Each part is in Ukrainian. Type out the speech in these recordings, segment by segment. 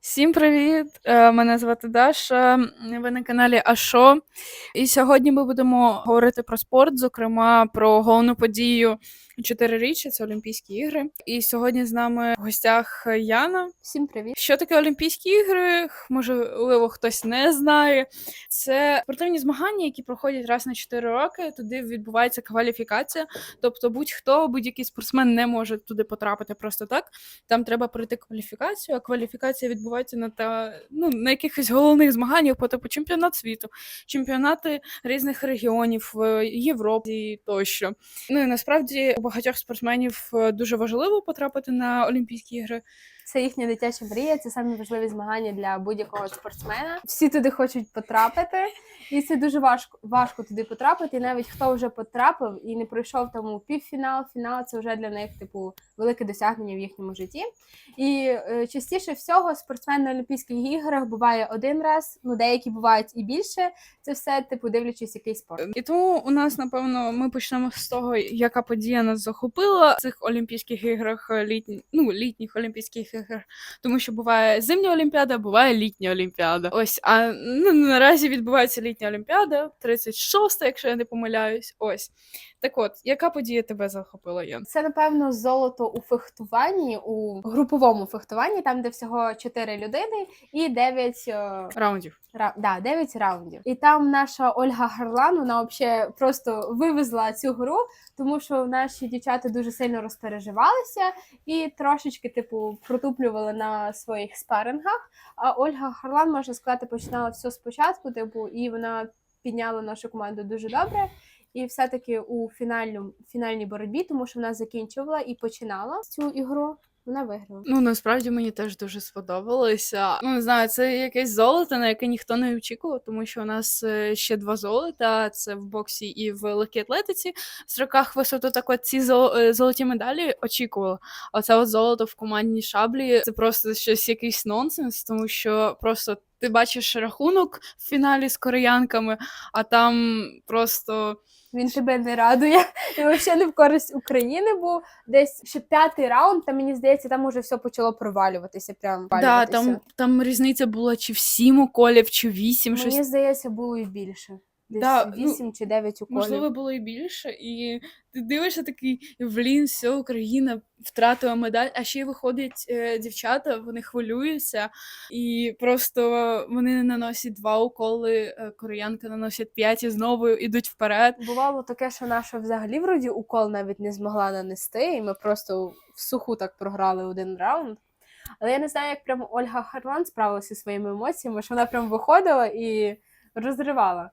Всім привіт! Е, Мене звати Даша. Ви на каналі Ашо. І сьогодні ми будемо говорити про спорт, зокрема про головну подію чотириріччя це Олімпійські ігри. І сьогодні з нами в гостях Яна. Всім привіт. Що таке Олімпійські ігри? Можливо, хтось не знає. Це спортивні змагання, які проходять раз на 4 роки. Туди відбувається кваліфікація. Тобто, будь-хто, будь-який спортсмен не може туди потрапити просто так. Там треба пройти кваліфікацію, а кваліфікація відбувається на та ну на якихось головних змаганнях, по типу чемпіонат світу, чемпіонати різних регіонів е, Європи тощо. Ну і насправді багатьох спортсменів е, дуже важливо потрапити на Олімпійські ігри. Це їхня дитяча мрія, це самі важливі змагання для будь-якого спортсмена. Всі туди хочуть потрапити, і це дуже важко важко туди потрапити. І навіть хто вже потрапив і не пройшов тому півфінал, фінал це вже для них типу велике досягнення в їхньому житті. І е, частіше всього спортсмен на Олімпійських іграх буває один раз, ну деякі бувають і більше. Це все типу дивлячись, який спорт. І тому у нас, напевно, ми почнемо з того, яка подія нас захопила в цих Олімпійських іграх, е, літні, ну, літніх Олімпійських. Тому що буває зимня Олімпіада, буває літня Олімпіада. Ось, а ну, наразі відбувається літня Олімпіада, 36, якщо я не помиляюсь. Ось. Так от, яка подія тебе захопила, Ян? Це напевно золото у фехтуванні, у груповому фехтуванні, там де всього 4 людини і 9 Раундів. Ра... Да, 9 раундів. І там наша Ольга Гарлан, вона взагалі просто вивезла цю гру, тому що наші дівчата дуже сильно розпереживалися і трошечки, типу, протуплювали на своїх спарингах. А Ольга Гарлан, можна сказати, починала все спочатку, типу, і вона підняла нашу команду дуже добре. І все-таки у фінальному фінальній боротьбі, тому що вона закінчувала і починала цю ігру. Вона виграла. Ну насправді мені теж дуже сподобалося. Ну не знаю, це якесь золото, на яке ніхто не очікував, тому що у нас е, ще два золота: це в боксі і в легкій атлетиці. В строках висоту так от ці е, золоті медалі очікувала. А це от золото в командній шаблі це просто щось якийсь нонсенс, тому що просто. Ти бачиш рахунок в фіналі з кореянками, а там просто Він тебе не радує. Він взагалі не в користь України був. Десь ще п'ятий раунд, та мені здається, там уже все почало провалюватися. Прям да, провалюватися. там, там різниця була чи в сім уколів, чи вісім. Мені щось здається, було і більше. Десь Да, ну, чи 9 уколів. Можливо, було і більше, і ти дивишся такий, блін, все, Україна втратила медаль. А ще й виходять е, дівчата, вони хвилюються, і просто вони наносять два уколи, е, кореянки наносять п'ять і знову йдуть вперед. Бувало таке, що наша взагалі вроді укол навіть не змогла нанести, і ми просто в суху так програли один раунд. Але я не знаю, як прямо Ольга Харлан справилася зі своїми емоціями, що вона прям виходила і розривала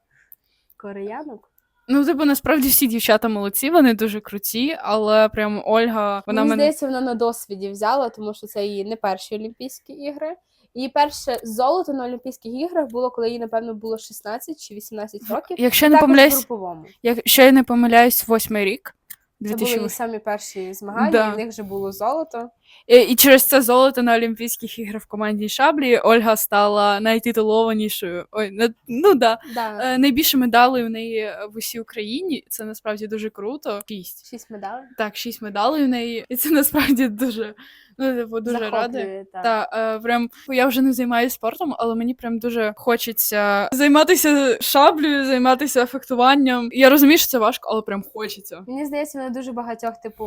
кореянок. Ну, типу, насправді всі дівчата молодці, вони дуже круті, але прям Ольга, вона Мені мене. здається, вона на досвіді взяла, тому що це її не перші Олімпійські ігри. Її перше золото на Олімпійських іграх було, коли їй, напевно, було 16 чи 18 років. Якщо я не Також в помиляюсь, груповому. якщо я не помиляюсь, восьмий рік. Це були 2008. її самі перші змагання, Да. і в них вже було золото. І, і через це золото на Олімпійських іграх в команді Шаблі Ольга стала найтитулованішою. Ой, ну да. Да. Е, Найбільше медалей у неї в усій Україні. Це насправді дуже круто. Шість. Шість медалей. Так, шість медалей у неї. І це насправді дуже, ну, типу, дуже Захоплює, радує. так. Та е, прям я вже не займаюся спортом, але мені прям дуже хочеться займатися шаблею, займатися фехтуванням. Я розумію, що це важко, але прям хочеться. Мені здається, вона дуже багатьох, типу,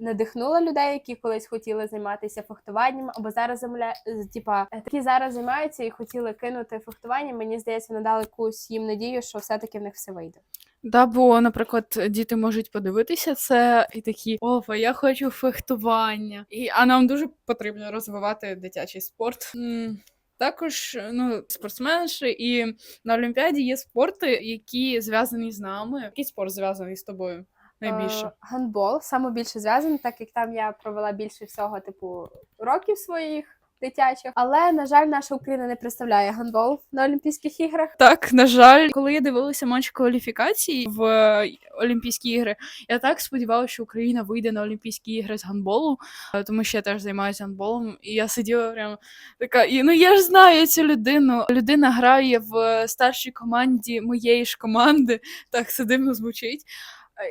надихнула людей, які колись хотіли займатися фехтуванням, або зараз земля, е, типа, е, такі зараз займаються і хотіли кинути фехтування. Мені здається, вони дали якусь їм надію, що все-таки в них все вийде. Да, бо, наприклад, діти можуть подивитися це і такі опа, я хочу фехтування. І а нам дуже потрібно розвивати дитячий спорт. М, Також ну, спортсменші, і на Олімпіаді є спорти, які зв'язані з нами. Який спорт зв'язаний з тобою найбільше? Е, гандбол саме більше зв'язаний, так як там я провела більше всього, типу, років своїх дитячих. Але, на жаль, наша Україна не представляє гандбол на Олімпійських іграх. Так, на жаль, коли я дивилася матч кваліфікації в е, Олімпійські ігри, я так сподівалася, що Україна вийде на Олімпійські ігри з гандболу, е, тому що я теж займаюся гандболом, і я сиділа прямо така. І ну я ж знаю цю людину. Людина грає в старшій команді моєї ж команди. Так це дивно звучить.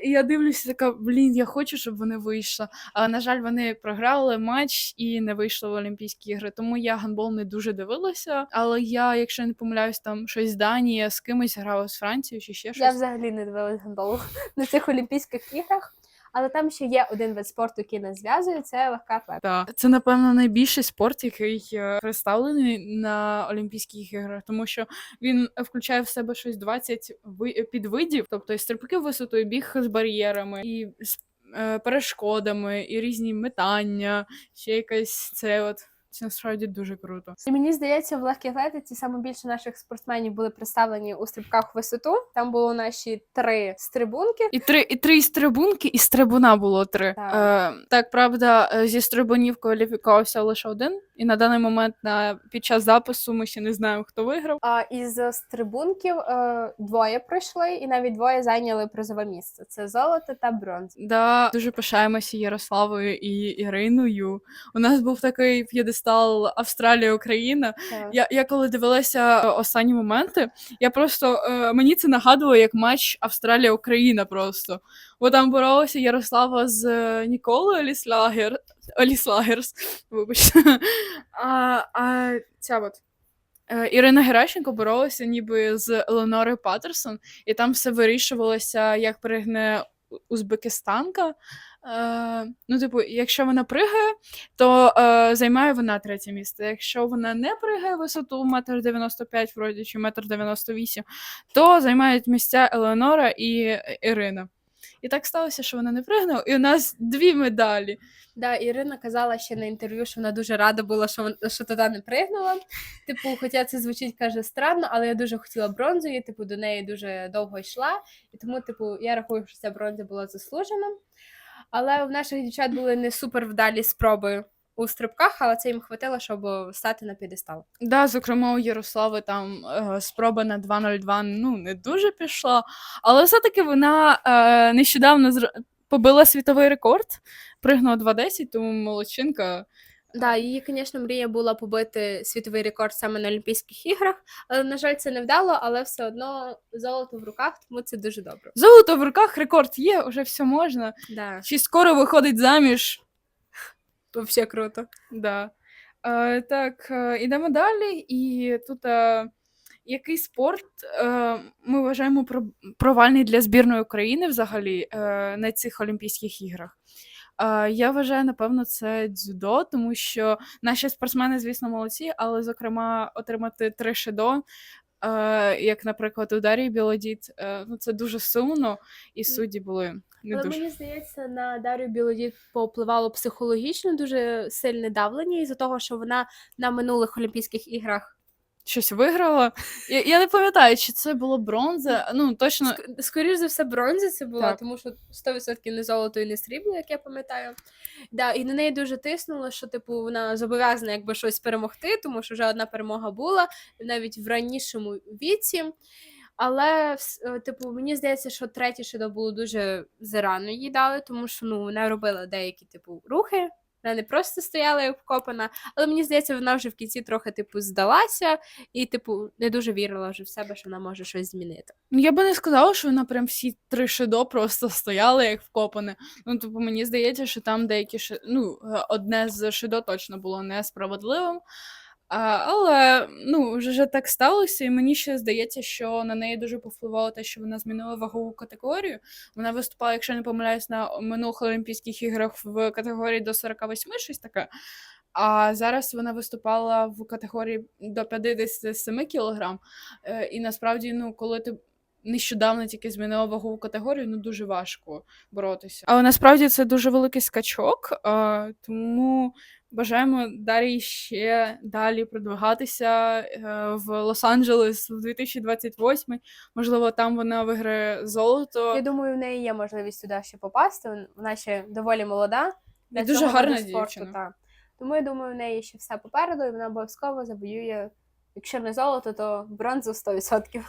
І я дивлюся, така, блін, я хочу, щоб вони вийшли. Але, на жаль, вони програли матч і не вийшли в Олімпійські ігри. Тому я гандбол не дуже дивилася. Але я, якщо не помиляюсь, там щось Данія з кимось грала з Францією чи ще щось. Я взагалі не дивилась гандболу на цих Олімпійських іграх. Але там ще є один вид спорту, який нас зв'язує, це легка атлетика. Так, це напевно найбільший спорт, який е, представлений на Олімпійських іграх, тому що він включає в себе щось 20 ви- підвидів, тобто і стрибки висотою, біг з бар'єрами, і з е, перешкодами, і різні метання, ще якась це от. Це насправді дуже круто. І мені здається, в легкій атлетиці саме більше наших спортсменів були представлені у стрибках в висоту. Там було наші три стрибунки. І три, і три стрибунки, і стрибуна було три. Так. Е, так, правда, е, зі стрибунів кваліфікувався лише один. І на даний момент на під час запису ми ще не знаємо, хто виграв. А із стрибунків е, двоє пройшли, і навіть двоє зайняли призове місце. Це золото та бронза. Да, дуже пишаємося Ярославою і Іриною. У нас був такий п'єдестал Австралія Україна. Так. Я, я коли дивилася е, останні моменти, я просто е, мені це нагадувало як матч Австралія Україна. Просто бо там боролися Ярослава з е, Ніколою Оліслагер, Оліслагерс. Вибачте. А, а ця от. е, Ірина Геращенко боролася ніби з Еленорою Паттерсон, і там все вирішувалося, як пригне узбекистанка. Е, ну, типу, якщо вона пригає, то е, займає вона третє місце. Якщо вона не пригає висоту метр 95 вроді чи метр 98, то займають місця Елеонора і Ірина. І так сталося, що вона не пригнула, і у нас дві медалі. Да, Ірина казала ще на інтерв'ю, що вона дуже рада була, що вон- що туди не пригнула. Типу, хоча це звучить каже странно, але я дуже хотіла бронзу, і типу до неї дуже довго йшла. І тому, типу, я рахую, що ця бронза була заслужена. Але в наших дівчат були не супер вдалі спроби у стрибках, але це їм хватило, щоб стати на підестал. Да, зокрема, у Ярослави там е, спроба на 2.02 ну, не дуже пішла, але все-таки вона е, нещодавно зр... побила світовий рекорд, пригнула 2.10, тому молодчинка. Да, її, звісно, мрія була побити світовий рекорд саме на Олімпійських іграх, але, на жаль, це не вдало, але все одно золото в руках, тому це дуже добре. Золото в руках, рекорд є, вже все можна. Да, Чи скоро виходить заміж? взагалі круто. Да. Е, так, е, ідемо далі, і тут е, який спорт е, ми вважаємо про- провальний для збірної України взагалі е, на цих Олімпійських іграх. Е, я вважаю, напевно, це дзюдо, тому що наші спортсмени, звісно, молодці, але, зокрема, отримати три шедо, е, як, наприклад, у Дарії Білодіт, е, ну, це дуже сумно, і судді були не Але дуже. мені здається, на Дар'ю Білодід попливало психологічно дуже сильне давлення із-за того, що вона на минулих Олімпійських іграх Щось виграла. Я, я не пам'ятаю, чи це було бронза. Ну, точно. Ск- скоріш за все, бронза це була, Так. тому що 100% не золото і не срібло, як я пам'ятаю. Да, і на неї дуже тиснуло, що типу вона зобов'язана якби щось перемогти, тому що вже одна перемога була навіть в ранішому віці. Але вс- е, типу, мені здається, що третє шедо було дуже зарано їй дали, тому що ну вона робила деякі типу рухи. Вона не просто стояла як вкопана, але мені здається, вона вже в кінці трохи типу здалася і, типу, не дуже вірила вже в себе, що вона може щось змінити. Ну, я би не сказала, що вона прям всі три шедо просто стояла як вкопане. Ну, типу, мені здається, що там деякі ши... ну, е, одне з шедо точно було несправедливим. А, але ну, вже так сталося, і мені ще здається, що на неї дуже повпливало те, що вона змінила вагову категорію. Вона виступала, якщо не помиляюсь, на минулих Олімпійських іграх в категорії до 48, щось таке. А зараз вона виступала в категорії до 57 кілограм. Е, І насправді, ну, коли ти нещодавно тільки змінила вагову категорію, ну дуже важко боротися. Але насправді це дуже великий скачок, тому бажаємо Дар'ї ще далі продвигатися е, в Лос-Анджелес в 2028. Можливо, там вона виграє золото. Я думаю, в неї є можливість туди ще попасти. Вона ще доволі молода. І дуже гарна спорту, дівчина. та. Тому я думаю, в неї ще все попереду, і вона обов'язково завоює, якщо не золото, то бронзу 100%.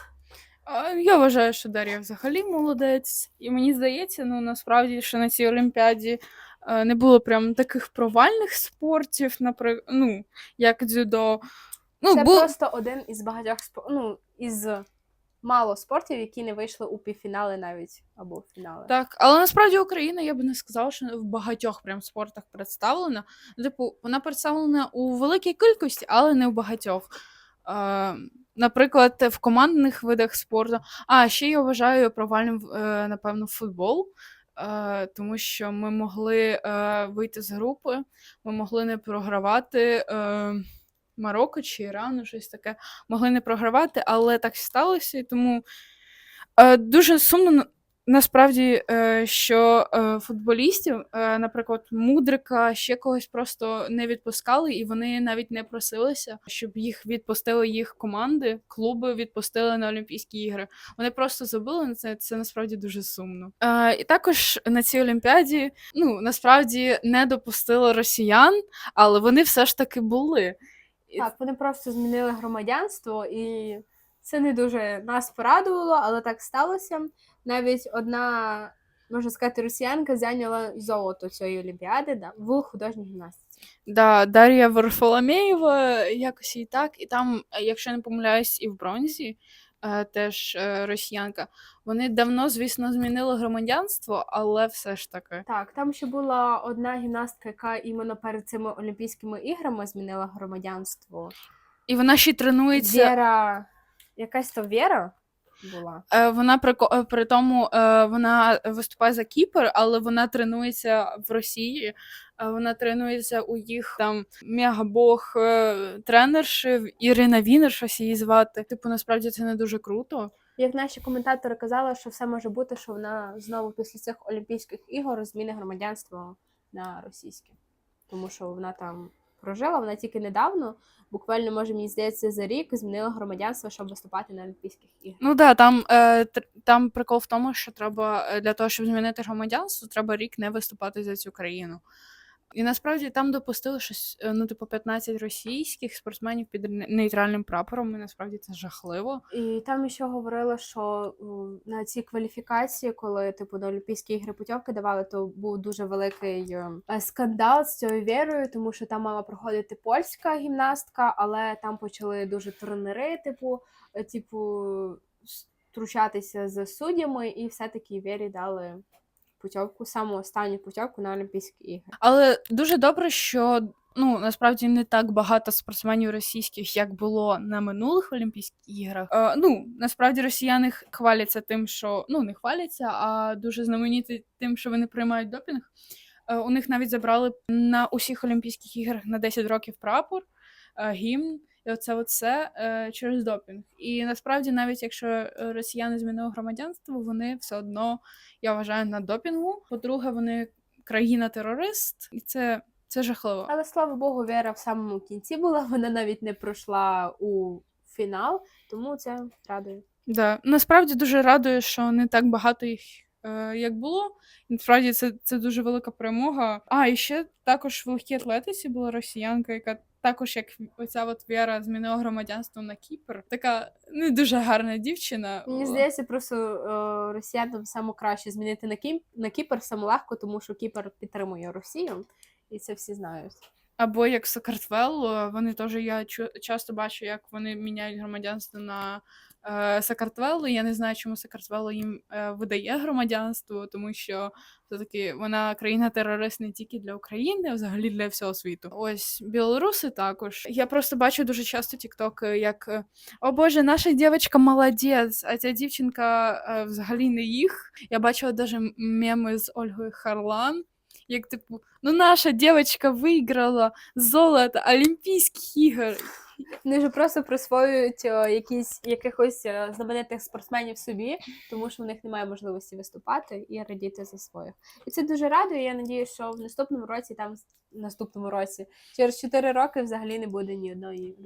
А, Я вважаю, що Дар'я взагалі молодець. І мені здається, ну насправді, що на цій Олімпіаді е, не було прям таких провальних спортів, наприклад, ну, як дзюдо. Ну, Це бу... просто один із багатьох спо- ну, із мало спортів, які не вийшли у півфінали навіть або в фінали. Так, але насправді Україна, я би не сказала, що в багатьох прям спортах представлена. Типу, вона представлена у великій кількості, але не в багатьох. Е, наприклад, в командних видах спорту. А ще я вважаю провальним, е, напевно, футбол. Е, тому що ми могли е, вийти з групи, ми могли не програвати Марокко чи Ірану, щось таке. Могли не програвати, але так сталося. І тому дуже сумно насправді, е, що е, футболістів, е, наприклад, Мудрика, ще когось просто не відпускали, і вони навіть не просилися, щоб їх відпустили їх команди, клуби відпустили на Олімпійські ігри. Вони просто забули на це. Це насправді дуже сумно. І також на цій олімпіаді, ну насправді не допустили росіян, але вони все ж таки були. Так, вони просто змінили громадянство, і це не дуже нас порадувало, але так сталося. Навіть одна, можна сказати, росіянка зайняла золото цієї олімпіади да, в художній гімнастиці. Да, Дар'я Варфоломєєва, якось і так. І там, якщо я не помиляюсь, і в бронзі е, теж е, росіянка. Вони давно, звісно, змінили громадянство, але все ж таки. Так, там ще була одна гімнастка, яка іменно перед цими Олімпійськими іграми змінила громадянство. І вона ще тренується. Віра, якась то Віра була. Е, Вона при, е, при тому е, вона виступає за Кіпр, але вона тренується в Росії. Вона тренується у їх там мегабог тренерши Ірина Вінер, щось її звати. Типу, насправді це не дуже круто. Як наші коментатори казали, що все може бути, що вона знову після цих Олімпійських ігор зміни громадянство на російське. Тому що вона там прожила, вона тільки недавно, буквально, може, мені здається, за рік змінила громадянство, щоб виступати на Олімпійських іграх. Ну да, там, е, там прикол в тому, що треба е, для того, щоб змінити громадянство, треба рік не виступати за цю країну. І насправді там допустили щось, е, ну, типу, 15 російських спортсменів під не- нейтральним прапором, і насправді це жахливо. І там ще говорили, що на цій кваліфікації, коли типу на Олімпійські ігри путівки давали, то був дуже великий е, е, скандал з цією вірою, тому що там мала проходити польська гімнастка, але там почали дуже тренери, типу, е, типу, втручатися з суддями, і все-таки вірі дали путівку, саму останню путівку на Олімпійські ігри. Але дуже добре, що ну насправді не так багато спортсменів російських, як було на минулих Олімпійських іграх. Е, ну насправді росіяни хваляться тим, що ну не хваляться, а дуже знамениті тим, що вони приймають допінг. Е, у них навіть забрали на усіх Олімпійських іграх на 10 років прапор, е, гімн. І оце оце е, через допінг. І насправді, навіть якщо е, росіяни змінили громадянство, вони все одно, я вважаю, на допінгу. По-друге, вони країна-терорист, і це, це жахливо. Але слава Богу, Віра в самому кінці була. Вона навіть не пройшла у фінал, тому це радує. Да. Насправді дуже радує, що не так багато їх. е, Як було, насправді це, це дуже велика перемога. А і ще також в легкій атлетиці була росіянка, яка також, як оця от Віра, змінила громадянство на Кіпр. Така не дуже гарна дівчина. Мені здається, просто е, росіянам саме краще змінити на Кіп на Кіпр саме легко, тому що Кіпр підтримує Росію, і це всі знають. Або як Сакартвело, вони теж я чу- часто бачу, як вони міняють громадянство на е, Сакартвело. Я не знаю, чому Сакартвело їм е, видає громадянство, тому що все-таки вона країна-терорист не тільки для України, а взагалі для всього світу. Ось білоруси також. Я просто бачу дуже часто тіктоки, як е, о Боже, наша дівчинка молодець, а ця дівчинка е, взагалі не їх. Я бачила навіть меми з Ольгою Харлан. Як типу, ну наша дівчинка виграла золото Олімпійських ігор. Вони ж просто присвоюють о, якісь якихось о, знаменитих спортсменів собі, тому що в них немає можливості виступати і радіти за своїх. І це дуже радує. Я надію, що в наступному році, там наступному році, через 4 роки взагалі не буде ні одної.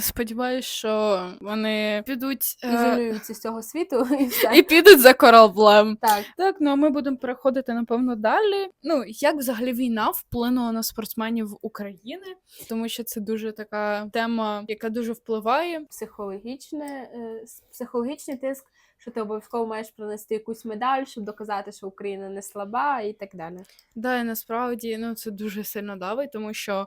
Сподіваюсь, що вони підуть е, Ізолюються з цього світу і все. і підуть за кораблем. Так, Так, ну а ми будемо переходити напевно далі. Ну як взагалі війна вплинула на спортсменів України, тому що це дуже така тема, яка дуже впливає. психологічне, е, психологічний тиск, що ти обов'язково маєш принести якусь медаль, щоб доказати, що Україна не слаба, і так далі. Да, і насправді ну це дуже сильно давить, тому що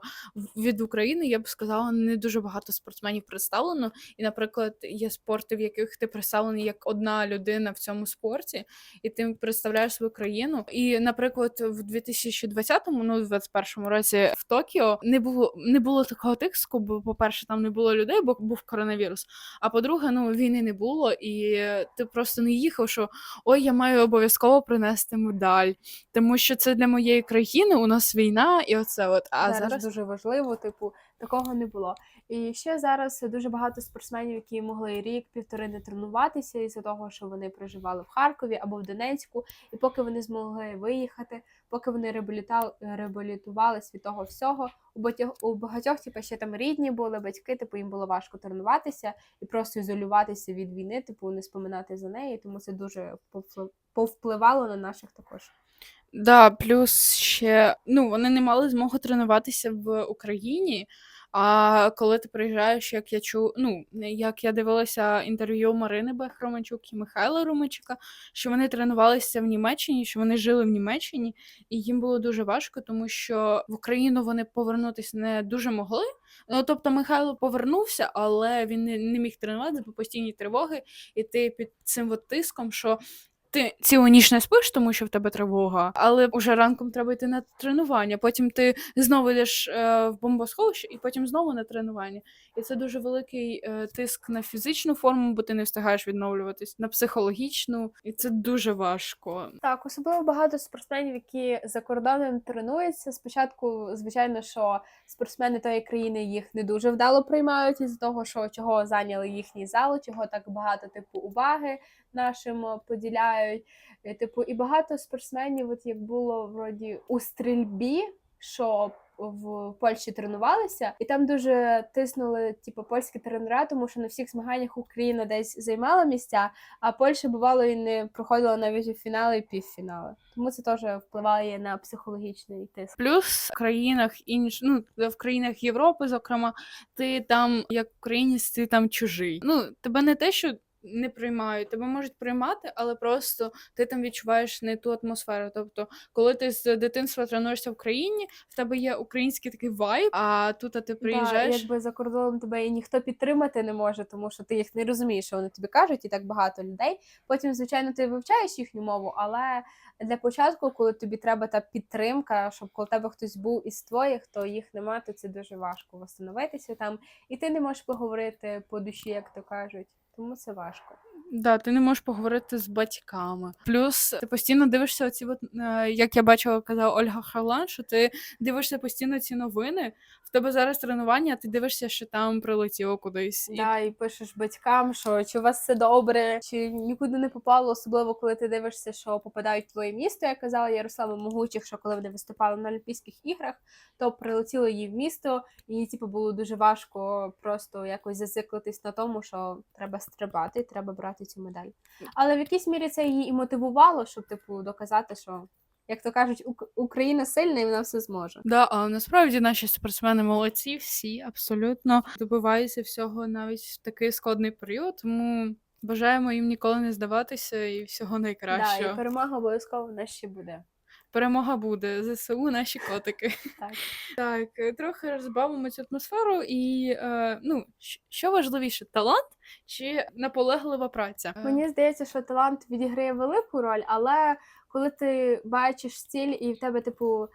від України я б сказала не дуже багато спортсменів представлено. І, наприклад, є спорти, в яких ти представлений як одна людина в цьому спорті, і ти представляєш свою країну. І, наприклад, в 2020-му, ну в 21-му році в Токіо не було не було такого тиску, бо, по-перше, там не було людей, бо був коронавірус. А по-друге, ну війни не було, і ти просто не їхав, що ой, я маю обов'язково принести медаль тому що це для моєї країни, у нас війна, і оце от. А зараз, зараз, дуже важливо, типу, такого не було. І ще зараз дуже багато спортсменів, які могли рік-півтори не тренуватися із-за того, що вони проживали в Харкові або в Донецьку, і поки вони змогли виїхати, поки вони реабілітувались від того всього, у багатьох, у багатьох типу, ще там рідні були батьки, типу їм було важко тренуватися і просто ізолюватися від війни, типу не споминати за неї, тому це дуже повпливало на наших також. Да, плюс ще ну вони не мали змоги тренуватися в Україні. А коли ти приїжджаєш, як я чу, ну як я дивилася інтерв'ю Марини Бех Романчук і Михайла Романчука, що вони тренувалися в Німеччині, що вони жили в Німеччині, і їм було дуже важко, тому що в Україну вони повернутися не дуже могли. Ну тобто Михайло повернувся, але він не міг тренуватися по постійній тривоги, і ти під цим от тиском, що ти цілу ніч не спиш, тому що в тебе тривога, але вже ранком треба йти на тренування. Потім ти знову йдеш е, в бомбосховище, і потім знову на тренування. І це дуже великий е, тиск на фізичну форму, бо ти не встигаєш відновлюватись, на психологічну, і це дуже важко. Так, особливо багато спортсменів, які за кордоном тренуються. Спочатку, звичайно, що спортсмени тої країни їх не дуже вдало приймають із того, що чого зайняли їхній зал, чого так багато типу уваги нашим е, поділяють. Е, Типу, і багато спортсменів, от як було вроді у стрільбі, що в Польщі тренувалися, і там дуже тиснули, типу, польські тренера, тому що на всіх змаганнях Україна десь займала місця, а Польща бувало і не проходила навіть у фінали і півфінали. Тому це теж впливає на психологічний тиск. Плюс в країнах інш, ну в країнах Європи, зокрема, ти там як українець, ти там чужий. Ну тебе не те, що. Не приймають, тебе можуть приймати, але просто ти там відчуваєш не ту атмосферу. Тобто, коли ти з дитинства тренуєшся в країні, в тебе є український такий вайб, а тут а ти Да, приїжджаєш. якби за кордоном тебе і ніхто підтримати не може, тому що ти їх не розумієш, що вони тобі кажуть, і так багато людей. Потім, звичайно, ти вивчаєш їхню мову, але для початку, коли тобі треба та підтримка, щоб коли тебе хтось був із твоїх, то їх нема, то це дуже важко восстановитися там. І ти не можеш поговорити по душі, як то кажуть. Тому це важко. Да, ти не можеш поговорити з батьками. Плюс ти постійно дивишся оці, от, е, як я бачила, казала Ольга Харлан, що ти дивишся постійно ці новини. В тебе зараз тренування, а ти дивишся, що там прилетіло кудись. І Да, і пишеш батькам, що чи у вас все добре, чи нікуди не попало, особливо коли ти дивишся, що попадають в твоє місто. Я казала Ярослава Могучих, що коли вони виступали на Олімпійських іграх, то прилетіло їй в місто, і їй типу, було дуже важко просто якось зациклитись на тому, що треба стрибати, треба брати цю медаль. Але в якійсь мірі це її і мотивувало, щоб типу доказати, що. Як то кажуть, Ук- Україна сильна і вона все зможе. Да, а насправді наші спортсмени молодці, всі абсолютно добиваються всього навіть в такий складний період. Тому бажаємо їм ніколи не здаватися і всього Да, і перемога обов'язково в нас ще буде. Перемога буде. ЗСУ наші котики. Так. Так, е, трохи розбавимо цю атмосферу, і е, ну, що важливіше, талант чи наполеглива праця? Е, Мені здається, що талант відіграє велику роль, але коли ти бачиш ціль і в тебе, типу,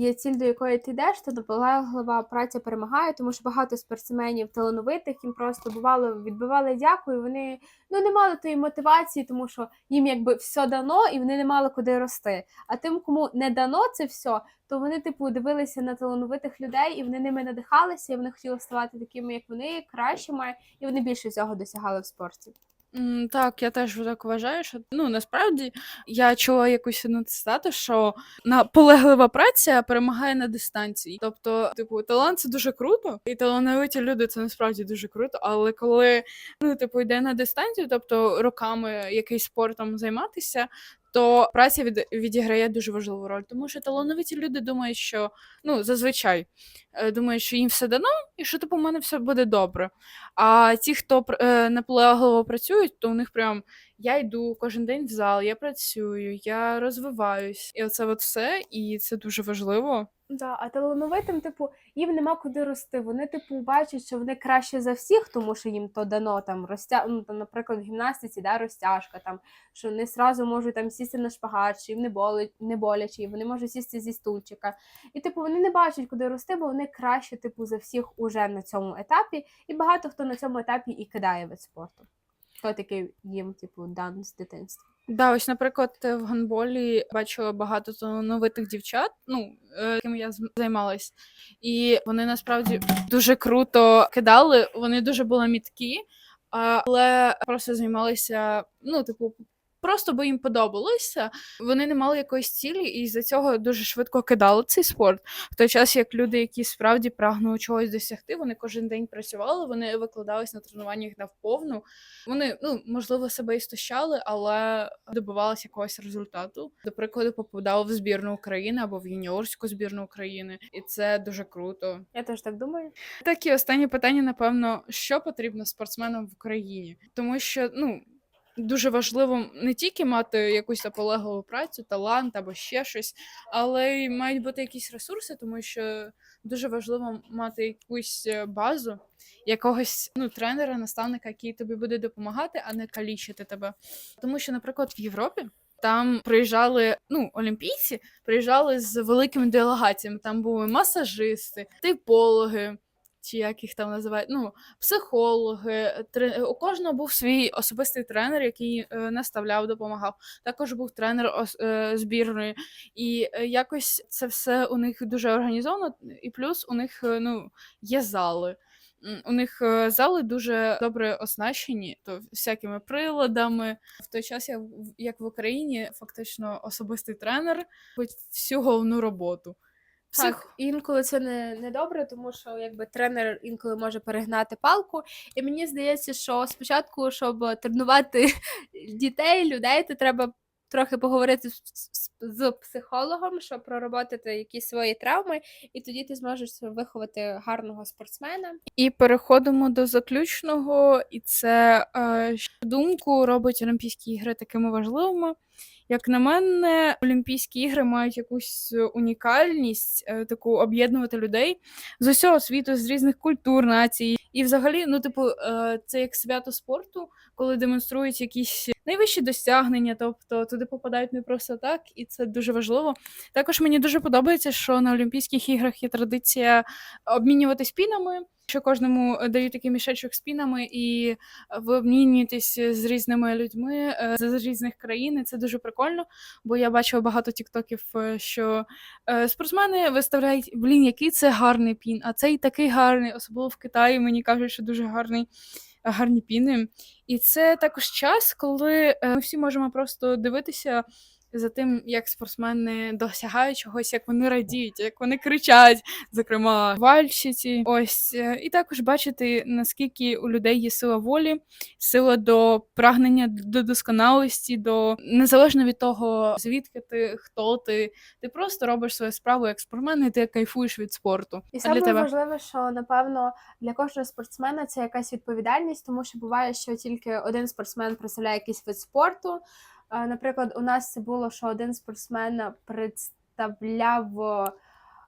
є ціль, до якої ти йдеш, то наполеглива праця перемагає, тому що багато спортсменів талановитих їм просто бувало відбивали дякую. Вони ну не мали тої мотивації, тому що їм якби все дано, і вони не мали куди рости. А тим, кому не дано це все, то вони, типу, дивилися на талановитих людей, і вони ними надихалися, і вони хотіли ставати такими, як вони, кращими, і вони більше цього досягали в спорті. Так, я теж так вважаю, що ну насправді я чула якусь одну цитату, що наполеглива праця перемагає на дистанції. Тобто, типу, талант це дуже круто, і талановиті люди це насправді дуже круто. Але коли ну, типу, йде на дистанцію, тобто роками якийсь спортом займатися. То праця від, відіграє дуже важливу роль, тому що талановиті люди думають, що ну зазвичай е, думають, що їм все дано, і що типу, у мене все буде добре. А ті, хто е, наполегливо працюють, то у них прям я йду кожен день в зал, я працюю, я розвиваюсь, і оце от все, і це дуже важливо. Да, а талановитим, типу, їм нема куди рости. Вони, типу, бачать, що вони краще за всіх, тому що їм то дано там розтя... ну, там, наприклад, в гімнастиці, да, розтяжка, там, що вони сразу можуть там сісти на шпагат, що їм не, боли... не боляче, і вони можуть сісти зі стульчика. І типу вони не бачать, куди рости, бо вони краще, типу, за всіх уже на цьому етапі. І багато хто на цьому етапі і кидає вид спорту. Хто такий їм, типу, дан з дитинства. Да, ось, наприклад, в гандболі бачила багато талановитих дівчат, ну, яким якими я займалась, і вони насправді дуже круто кидали, вони дуже були міткі, але просто займалися, ну, типу, просто бо їм подобалося. Вони не мали якоїсь цілі, і з-за цього дуже швидко кидали цей спорт. В той час, як люди, які справді прагнули чогось досягти, вони кожен день працювали, вони викладались на тренуваннях навповну. Вони, ну, можливо, себе і стощали, але добивалися якогось результату. До прикладу, попадали в збірну України або в юніорську збірну України, і це дуже круто. Я теж так думаю. Так і останнє питання, напевно, що потрібно спортсменам в Україні, тому що ну. Дуже важливо не тільки мати якусь наполегливу працю, талант або ще щось, але й мають бути якісь ресурси, тому що дуже важливо мати якусь е, базу, якогось ну, тренера, наставника, який тобі буде допомагати, а не калічити тебе. Тому що, наприклад, в Європі там приїжджали ну, олімпійці, приїжджали з великими делегаціями. Там були масажисти, типологи. Чи як їх там називають, ну, психологи, тре... у кожного був свій особистий тренер, який е, наставляв, допомагав. Також був тренер ос... е, збірної, і е, якось це все у них дуже організовано, і плюс у них ну, є зали. У них зали дуже добре оснащені, то всякими приладами. В той час, як в Україні, фактично особистий тренер робить всю головну роботу. Псих... Так, інколи це не, не добре, тому що якби тренер інколи може перегнати палку. І мені здається, що спочатку, щоб тренувати дітей, людей, то треба трохи поговорити з, з, з психологом, щоб пророботити якісь свої травми, і тоді ти зможеш виховати гарного спортсмена. І переходимо до заключного, і це е, думку робить Олімпійські ігри такими важливими. Як на мене, Олімпійські ігри мають якусь е, унікальність, е, таку об'єднувати людей з усього світу, з різних культур, націй. І взагалі, ну, типу, е, це як свято спорту, коли демонструють якісь найвищі досягнення, тобто туди попадають не просто так, і це дуже важливо. Також мені дуже подобається, що на Олімпійських іграх є традиція обмінюватись пінами. Що кожному е, дають такий мішечок з пінами, і ви обмінюєтесь з різними людьми е, з різних країн. і Це дуже прикольно, бо я бачила багато тіктоків, е, що е, спортсмени виставляють блін, який це гарний пін, а цей такий гарний, особливо в Китаї. Мені кажуть, що дуже гарний. Гарні піни, і це також час, коли е, ми всі можемо просто дивитися за тим, як спортсмени досягають чогось, як вони радіють, як вони кричать, зокрема вальщиці. Ось е, і також бачити наскільки у людей є сила волі, сила до прагнення до досконалості, до незалежно від того, звідки ти, хто ти, ти просто робиш свою справу як спортсмен, і ти кайфуєш від спорту. І саме тебе важливе, що напевно для кожного спортсмена це якась відповідальність, тому що буває, що тільки один спортсмен представляє якийсь вид спорту. Наприклад, у нас це було, що один спортсмен представляв е,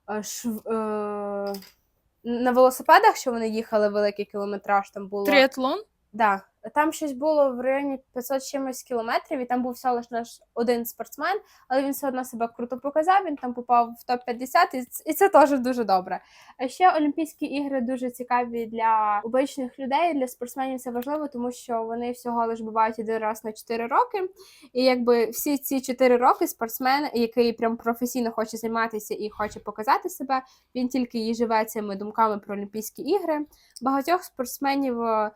шв- е, на велосипедах, що вони їхали великий кілометраж. Там було тріатлон. Да. Там щось було в районі 500 чимось кілометрів, і там був всього лише наш один спортсмен, але він все одно себе круто показав. Він там попав в топ-50, і і це теж дуже добре. А ще Олімпійські ігри дуже цікаві для обичних людей. Для спортсменів це важливо, тому що вони всього лиш бувають один раз на 4 роки. І якби всі ці 4 роки спортсмен, який прям професійно хоче займатися і хоче показати себе, він тільки і живе цими думками про Олімпійські ігри. Багатьох спортсменів е,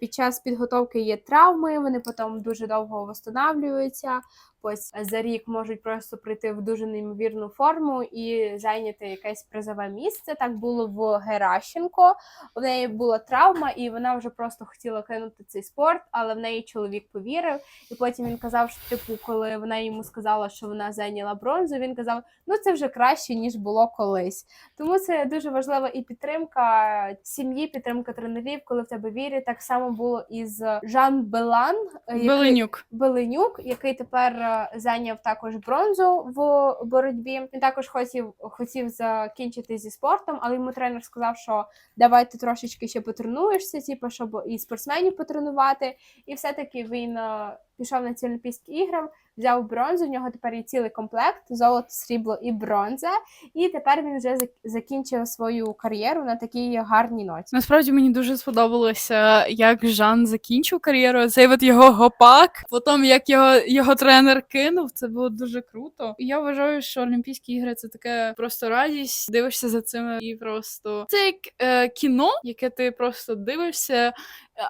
під час підготовки є травми, вони потім дуже довго восстанавлюються. Ось за рік можуть просто прийти в дуже неймовірну форму і зайняти якесь призове місце. Так було в Геращенко. У неї була травма, і вона вже просто хотіла кинути цей спорт, але в неї чоловік повірив. І потім він казав, що типу, коли вона йому сказала, що вона зайняла бронзу, він казав: ну це вже краще ніж було колись. Тому це дуже важлива і підтримка сім'ї, підтримка тренерів, коли в тебе вірять. Так само було і з Жан Белан, е, який- Беленюк. Беленюк, який тепер е, зайняв також бронзу в боротьбі. Він також хотів хотів закінчити зі спортом, але йому тренер сказав, що давай ти трошечки ще потренуєшся, типу, щоб і спортсменів потренувати. І все-таки він е, пішов на ці Олімпійські ігри, взяв бронзу. В нього тепер є цілий комплект: золото, срібло і бронза. І тепер він вже зак- закінчив свою кар'єру на такій гарній ноті. Насправді мені дуже сподобалося, як Жан закінчив кар'єру. Цей от його гопак, потім як його, його тренер кинув. Це було дуже круто. І я вважаю, що Олімпійські ігри це таке просто радість. Дивишся за цими і просто це як е, кіно, яке ти просто дивишся,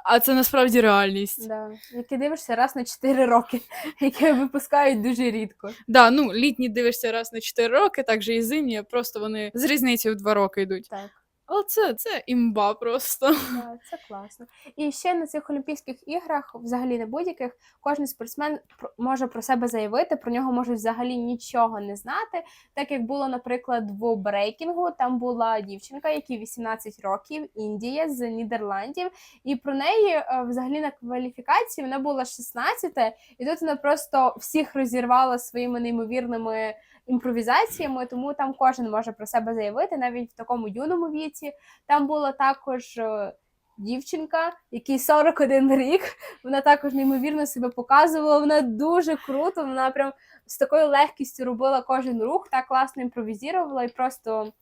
а це насправді реальність. Да. Які дивишся раз на 4 роки, яке випускають дуже рідко. Да, ну літні дивишся раз на 4 роки, так же і зимні, просто вони з різницею в 2 роки йдуть. Так. Але це, це імба просто. Да, це класно. І ще на цих Олімпійських іграх, взагалі не будь-яких, кожен спортсмен може про себе заявити, про нього можуть взагалі нічого не знати. Так як було, наприклад, в брейкінгу, там була дівчинка, якій 18 років, Індія з Нідерландів, і про неї е, взагалі на кваліфікації вона була 16, і тут вона просто всіх розірвала своїми неймовірними імпровізаціями, тому там кожен може про себе заявити, навіть в такому юному віці. Там була також е, дівчинка, якій 41 рік. Вона також неймовірно себе показувала. Вона дуже круто. Вона прям з такою легкістю робила кожен рух, так класно імпровізувала і просто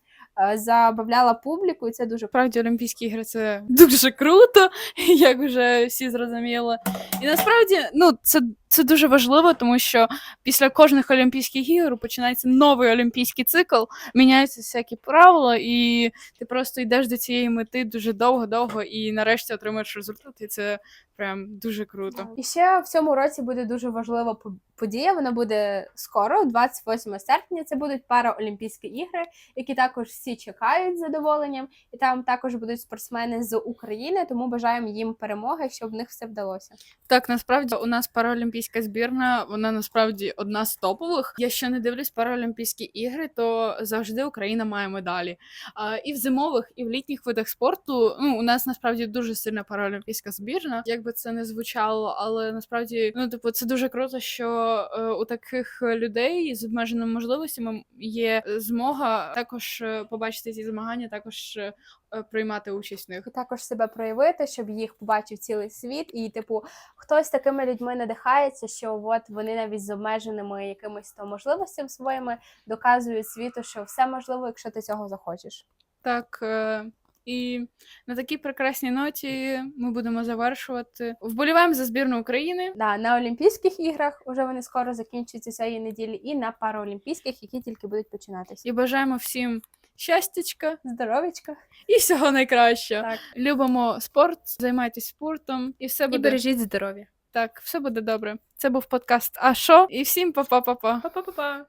забавляла публіку. І це дуже Насправді Олімпійські ігри це дуже круто, як вже всі зрозуміли. І насправді, ну це, це дуже важливо, тому що після кожних Олімпійських ігор починається новий олімпійський цикл, міняються всякі правила, і ти просто йдеш до цієї мети дуже довго-довго і нарешті отримаєш результат. І це прям дуже круто. І ще в цьому році буде дуже важлива по- подія. Вона буде скоро, 28 серпня. Це будуть Параолімпійські ігри, які також всі чекають з задоволенням. І там також будуть спортсмени з України, тому бажаємо їм перемоги, щоб в них все вдалося. Так, насправді у нас параолімпійська збірна, вона насправді одна з топових. Я ще не дивлюсь параолімпійські ігри, то завжди Україна має медалі. А, і в зимових, і в літніх видах спорту. Ну, у нас насправді дуже сильна параолімпійська збірна. Як би це не звучало, але насправді, ну типу, це дуже круто, що е, у таких людей з обмеженими можливостями є змога також е, побачити ці змагання, також е, приймати участь в них. І також себе проявити, щоб їх побачив цілий світ. І, типу, хтось такими людьми надихається, що от вони навіть з обмеженими якимись то можливостями своїми доказують світу, що все можливо, якщо ти цього захочеш. Так, е, і на такій прекрасній ноті ми будемо завершувати. Вболіваємо за збірну України. Да, на Олімпійських іграх уже вони скоро закінчаться цієї неділі, і на Параолімпійських, які тільки будуть починатися. І бажаємо всім щастячка Здоровечка! і всього найкращого. Так. Любимо спорт, займайтесь спортом, і все І бережіть здоров'я. так, все буде добре. Це був подкаст А що? І всім па-па-па-па. Па-па-па-па!